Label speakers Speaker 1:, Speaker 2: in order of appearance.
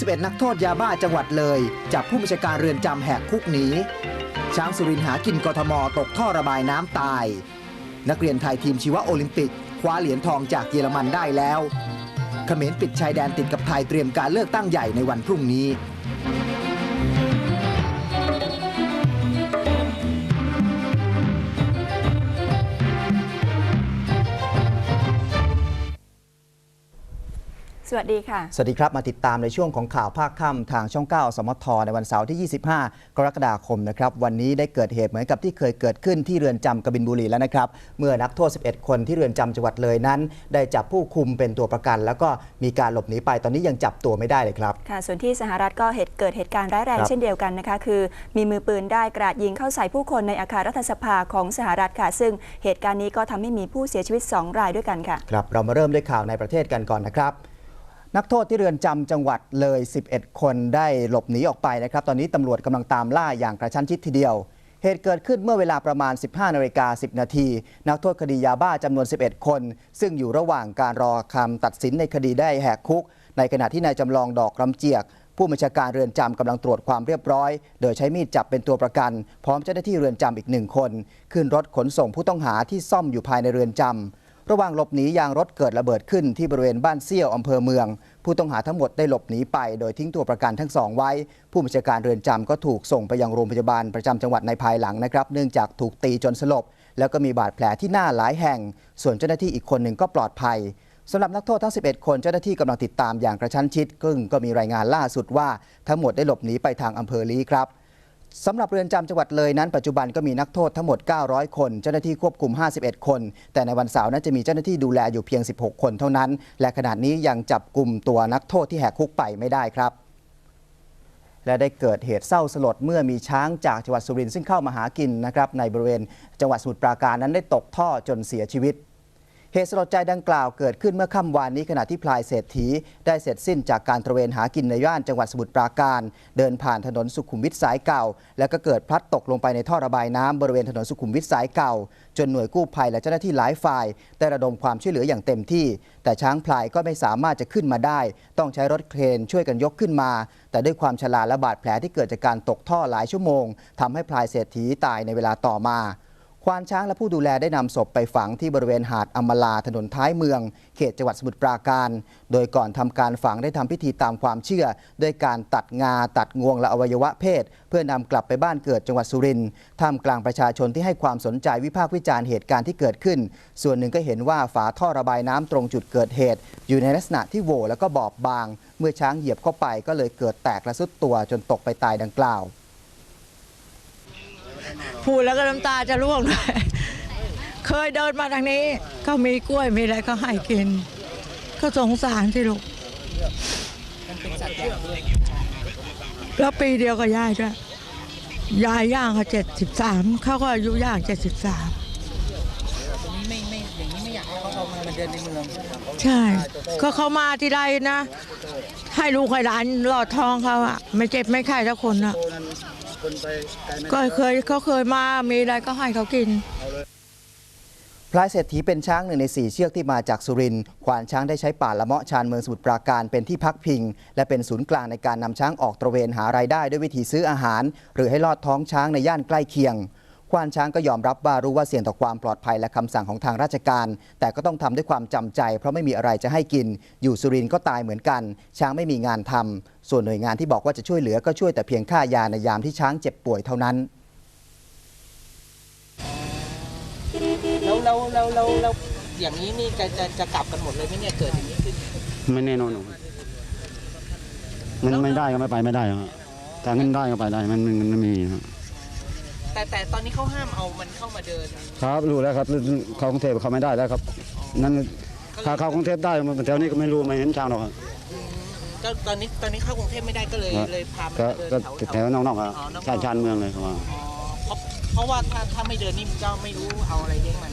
Speaker 1: 11 นักโทษยาบ้าจังหวัดเลยจับผู้บัญชาการเรือนจำแหกคุกหนีช้างสุรินหากินกทมตกท่อระบายน้ำตาย นักเรียนไทยทีมชีวโอลิมปิก คว้าเหรียญทองจากเยอรมันได้แล้วเขมรปิดชายแดนติดกับไทยเตรียมการเลือกตั้งใหญ่ในวันพรุ่งนี้
Speaker 2: สวัสดีค่ะ
Speaker 1: สวัสดีครับ มาติดตามในช่วงของข่าวภาคค่ำทางช่อง 9 สมทในวันเสาร์ที่ 25 กรกฎาคมนะครับ วันนี้ได้เกิดเหตุเหมือนกับที่เคยเกิดขึ้นที่เรือนจำกบินบุรีแล้วนะครับ เมื่อนักโทษ 11 คนที่เรือนจำจังหวัดเลยนั้น ได้จับผู้คุมเป็นตัวประกัน แล้วก็มีการหลบหนีไป ตอนนี้ยังจับตัวไม่ได้เลยครับ
Speaker 2: ค่ะ ส่วนที่สหรัฐก็เหตุเกิดเหตุการณ์ร้ายแรง
Speaker 1: ครับ
Speaker 2: เช่นเดียวกันนะคะ คือมีมือปืนได้กราดยิงเข้าใส่ผู้คนในอาคารรัฐสภาของสหรัฐค่ะ ซึ่งเหตุการณ์นี้ก็ทำให้มีผู้เสียชีวิต 2 รายด้วยกันค่ะ
Speaker 1: ครับ เรามาเริ่มด้วยข่าวในประเทศกันก่อนนะครับ นักโทษที่เรือนจำจังหวัดเลย 11 คนได้หลบหนีออกไปนะครับ ตอนนี้ตำรวจกำลังตามล่าอย่างกระชั้นชิดทีเดียว เหตุเกิดขึ้นเมื่อเวลาประมาณ 15นาฬิกา10 นาที นักโทษคดียาบ้าจำนวน 11 คน ซึ่งอยู่ระหว่างการรอคำตัดสินในคดีได้แหกคุก ในขณะที่นายจำลองดอกลำเจียก ผู้บัญชาการเรือนจำกำลังตรวจความเรียบร้อย โดยใช้มีดจับเป็นตัวประกัน พร้อมเจ้าหน้าที่เรือนจำอีกหนึ่งคน ขึ้นรถขนส่งผู้ต้องหาที่ซ่อมอยู่ภายในเรือนจำ ระหว่างหลบหนียางรถเกิดระเบิดขึ้นที่บริเวณบ้านเซี่ยวอำเภอเมือง ผู้ต้องหาทั้งหมดได้หลบหนีไปโดยทิ้งตัวประกันทั้งสองไว้ ผู้บัญชาการเรือนจำก็ถูกส่งไปยังโรงพยาบาลประจำจังหวัดในภายหลังนะครับ เนื่องจากถูกตีจนสลบ แล้วก็มีบาดแผลที่หน้าหลายแห่ง ส่วนเจ้าหน้าที่อีกคนหนึ่งก็ปลอดภัยสำหรับนักโทษทั้ง 11 คนเจ้าหน้าที่กำลังติดตามอย่างกระชั้นชิดซึ่งก็มีรายงานล่าสุดว่า ทั้งหมดได้หลบหนีไปทางอำเภอลีครับ สำหรับเรือนจำจังหวัดเลยนั้นปัจจุบันก็มีนักโทษทั้งหมด 900 คน เจ้าหน้าที่ควบคุม 51 คน แต่ในวันเสาร์นั้นจะมีเจ้าหน้าที่ดูแลอยู่เพียง 16 คนเท่านั้น และขณะนี้ยังจับกลุ่มตัวนักโทษที่แหกคุกไปไม่ได้ครับ และได้เกิดเหตุเศร้าสลดเมื่อมีช้างจากจังหวัดสุรินทร์ซึ่งเข้ามาหากินนะครับในบริเวณจังหวัดสมุทรปราการนั้นได้ตกท่อจนเสียชีวิต ตุสลดใจดังกล่าวเกิดขึ้นเมื่อค่ำวานนี้ขณะที่พลายเศรษฐี ได้เสร็จสิ้นจากการตระเวนหากินในย่านจังหวัดสมุทรปราการ เดินผ่านถนนสุขุมวิทสายเก่า แล้วก็เกิดพลัดตกลงไปในท่อระบายน้ำบริเวณถนนสุขุมวิทสายเก่า จนหน่วยกู้ภัยและเจ้าหน้าที่หลายฝ่าย ได้ระดมความช่วยเหลืออย่างเต็มที่ แต่ช้างพลายก็ไม่สามารถจะขึ้นมาได้ ต้องใช้รถเครนช่วยกันยกขึ้นมา แต่ด้วยความชราและบาดแผลที่เกิดจากการตกท่อหลายชั่วโมงทำให้พลายเศรษฐีตายในเวลาต่อมา ควานช้างและผู้ดูแลได้นำศพไปฝังที่บริเวณหาดอมลาถนนท้ายเมือง เขตจังหวัดสมุทรปราการ โดยก่อนทำการฝังได้ทำพิธีตามความเชื่อ ด้วยการตัดงาตัดงวงและอวัยวะเพศ เพื่อนำกลับไปบ้านเกิดจังหวัดสุรินทร์ท่ามกลางประชาชนที่ให้ความสนใจวิพากษ์วิจารณ์เหตุการณ์ที่เกิดขึ้น ส่วนหนึ่งก็เห็นว่าฝาท่อระบายน้ำตรงจุดเกิดเหตุ อยู่ในลักษณะที่โหว่แล้วก็บอบบาง เมื่อช้างเหยียบเข้าไปก็เลยเกิดแตกและสุดตัวจนตกไปตายดังกล่าว
Speaker 3: พูดแล้วก็น้ำตาจะร่วงเลยเคยเดินมาทางนี้ ก็มีกล้วยมีอะไรก็ให้กิน ก็สงสารสิลูกแล้วปีเดียวกับยายด้วยยายย่างเขาเจ็ดสิบสามเขาก็อายุย่างเจ็ดสิบสาม
Speaker 4: ไม่ไม่อย่างนี้ไม่อยากให้เขาเข้ามาเดินในเมือง
Speaker 3: ใช่ก็เขามาทีไรนะ ให้ลูกให้หลานหลอดทองเขาอะไม่เจ็บไม่ไข้ทุกคนอะ ก็เคยเขาเคยมามีอะไรก็ให้เขากิน
Speaker 1: พลายเศรษฐีเป็นช้างหนึ่งในสี่เชือกที่มาจากสุรินทร์ควานช้างได้ใช้ป่าละเมาะชานเมืองสมุทรปราการเป็นที่พักพิง และเป็นศูนย์กลางในการนำช้างออกตระเวนหารายได้ด้วยวิธีซื้ออาหาร หรือให้ลอดท้องช้างในย่านใกล้เคียง ควานช้างก็ยอมรับว่ารู้ว่าเสี่ยงต่อความปลอดภัยและคำสั่งของทางราชการ แต่ก็ต้องทำด้วยความจำใจ เพราะไม่มีอะไรจะให้กิน อยู่สุรินทร์ก็ตายเหมือนกัน ช้างไม่มีงานทำส่วนหน่วยงานที่บอกว่าจะช่วยเหลือก็ช่วยแต่เพียงค่ายาในยามที่ช้างเจ็บป่วยเท่านั้น
Speaker 4: แล้วแล้วแล้วแล้วแล้วอย่างนี้นี่จะจะจะกลับกันหมดเลยไหมเนี่ยเกิดอย่างนี้ขึ้น
Speaker 5: ไม่แน่นอนหรอกมันไม่ได้ก็ไม่ไปไม่ได้ครับแต่เงินได้ก็ไปได้มันมันไม่มีครับ
Speaker 4: แต่แต่ตอนนี้เขาห้ามเอามันเข้ามาเดิน
Speaker 5: ครับรู้แล้วครับเข้ากรุงเทพเขาไม่ได้แล้วครับ นั่นถ้าเข้ากรุงเทพได้มันแถวนี้ก็ไม่รู้ไม่เห็นช้างหรอกครับ
Speaker 4: ก็ตอนนี้ตอนนี้เข้ากรุงเทพไม่ได้ก็เลย
Speaker 5: ครับ
Speaker 4: เลยพามัน
Speaker 5: ก็
Speaker 4: มาเดิน
Speaker 5: ก็
Speaker 4: แถว
Speaker 5: แถวนอกๆครับ
Speaker 4: อ๋อนอกๆ
Speaker 5: ชานชานเมืองเลยครับว่า
Speaker 4: อ๋อเพราะเพราะว่าถ้าถ้าไม่เดินนี่มันก็ไม่รู้เอาอะไรเลี้ยงมัน